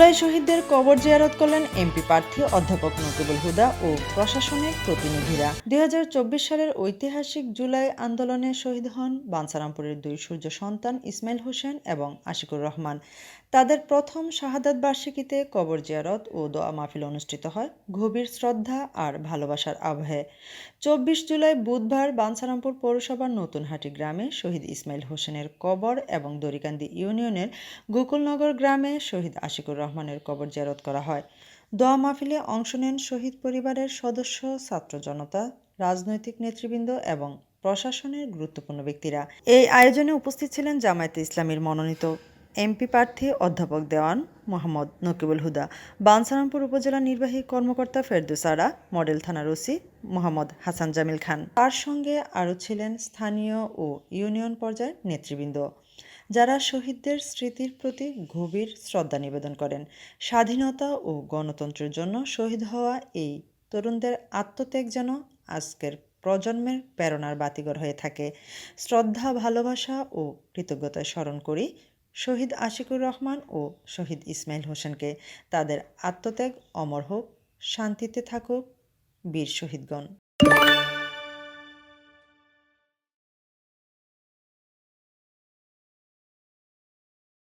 জুলাই শহীদদের কবর জিয়ারত করলেন এমপি প্রার্থী অধ্যাপক নকিবুল হুদা ও প্রশাসনিক প্রতিনিধিরা। দুই হাজার চব্বিশ সালের ঐতিহাসিক জুলাই আন্দোলনে শহীদ হন বাঞ্ছারামপুরের দুই সূর্য সন্তান ইসমাইল হোসেন এবং আশিকুর রহমান। তাদের প্রথম শাহাদাত বার্ষিকীতে কবর জিয়ারত ও দোয়া মাহফিল অনুষ্ঠিত হয়। গভীর শ্রদ্ধা আর ভালোবাসার আবহে। চব্বিশ জুলাই বুধবার বাঞ্ছারামপুর পৌরসভার নতুনহাটি গ্রামে শহীদ ইসমাইল হোসেনের কবর এবং দরিকান্দি ইউনিয়নের গোকুলনগর গ্রামে শহীদ আশিকুর রহমানের কবর জিয়ারত করা হয়। দোয়া মাহফিলে অংশ নেন শহীদ পরিবারের সদস্য, ছাত্র জনতা, রাজনৈতিক নেতৃবৃন্দ এবং প্রশাসনের গুরুত্বপূর্ণ ব্যক্তিরা। এই আয়োজনে উপস্থিত ছিলেন জামায়াতে ইসলামীর মনোনীত এমপি প্রার্থী অধ্যাপক দেওয়ান মোহাম্মদ নকিবুল হুদা, বানসারামপুর উপজেলা নির্বাহী কর্মকর্তা ফেরদুসারা মডেল থানার ওসি মোহাম্মদ হাসান জামিল খান। তার সঙ্গে আরও ছিলেন স্থানীয় ও ইউনিয়ন পর্যায়ের নেতৃবৃন্দ, যারা শহীদদের স্মৃতির প্রতি গভীর শ্রদ্ধা নিবেদন করেন। স্বাধীনতা ও গণতন্ত্রের জন্য শহীদ হওয়া এই তরুণদের আত্মত্যাগ যেন আজকের প্রজন্মের প্রেরণার বাতিঘর হয়ে থাকে। শ্রদ্ধা, ভালোবাসা ও কৃতজ্ঞতায় স্মরণ করি শহীদ আশিকুর রহমান ও শহীদ ইসমাইল হোসেনকে তাদের আত্মত্যাগ, অমর হোক, শান্তিতে থাকুক, বীর শহীদগণ।